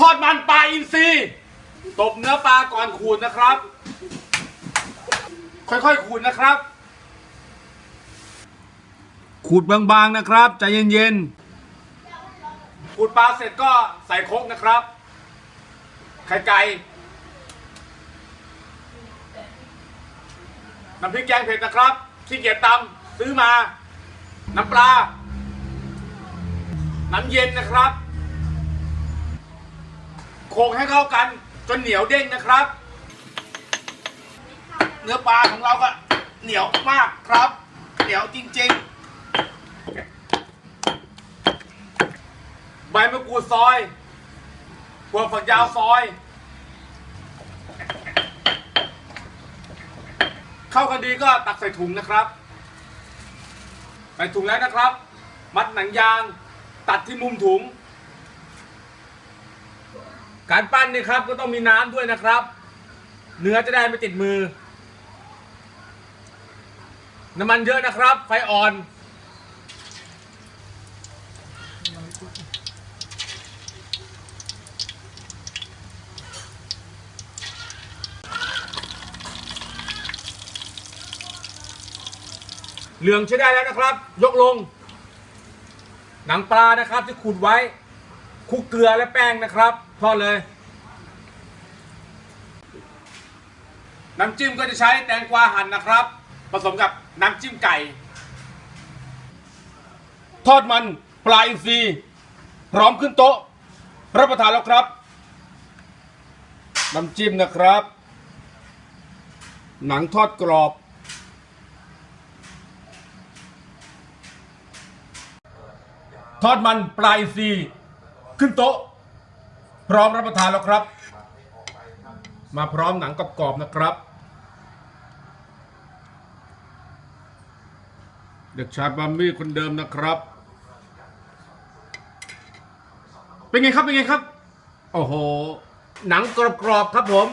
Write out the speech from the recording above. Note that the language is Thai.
ทอดมันปลาอินทรีตบเนื้อปลาก่อนขูดนะครับ ค่อยๆขูดนะครับ ขูดบางๆนะครับใจเย็นๆขูดปลาเสร็จก็ใส่โคกนะครับไข่ไก่น้ำพริกแกงเผ็ดนะครับขี้เกียจตำซื้อมา น้ำปลา น้ำเย็นนะครับ โขลกให้เข้ากัน จนเหนียวเด้งนะครับ เนื้อปลาของเราก็เหนียวมากครับ เหนียวจริงๆ ใบมะกรูดซอยหัวฝักยาวซอย เข้ากันดีก็ตักใส่ถุงนะครับ ใส่ถุงแล้วนะครับ มัดหนังยาง ตัดที่มุมถุง การปั้นนี่ครับก็ต้องมีน้ำด้วยนะครับ เนื้อจะได้ไม่ติดมือ น้ำมันเยอะนะครับ ไฟอ่อน เหลืองใช้ได้แล้วนะครับ ยกลง หนังปลานะครับที่ขูดไว้คลุกเกลือและแป้งนะครับ ทอดเลย น้ำจิ้มก็จะใช้แตงกวาหั่นนะครับ ผสมกับน้ำจิ้มไก่ ทอดมันปลาอินทรีพร้อมขึ้นโต๊ะ รับประทานแล้วครับ น้ำจิ้มนะครับ หนังทอดกรอบ ทอดมันปลาอินทรีขึ้นโต๊ะ พร้อมรับประทานแล้วครับ มาพร้อมหนังกรอบๆนะครับ เด็กชายบัมมี่คนเดิมนะครับ เป็นไงครับเป็นไงครับ โอ้โห หนังกรอบๆครับผม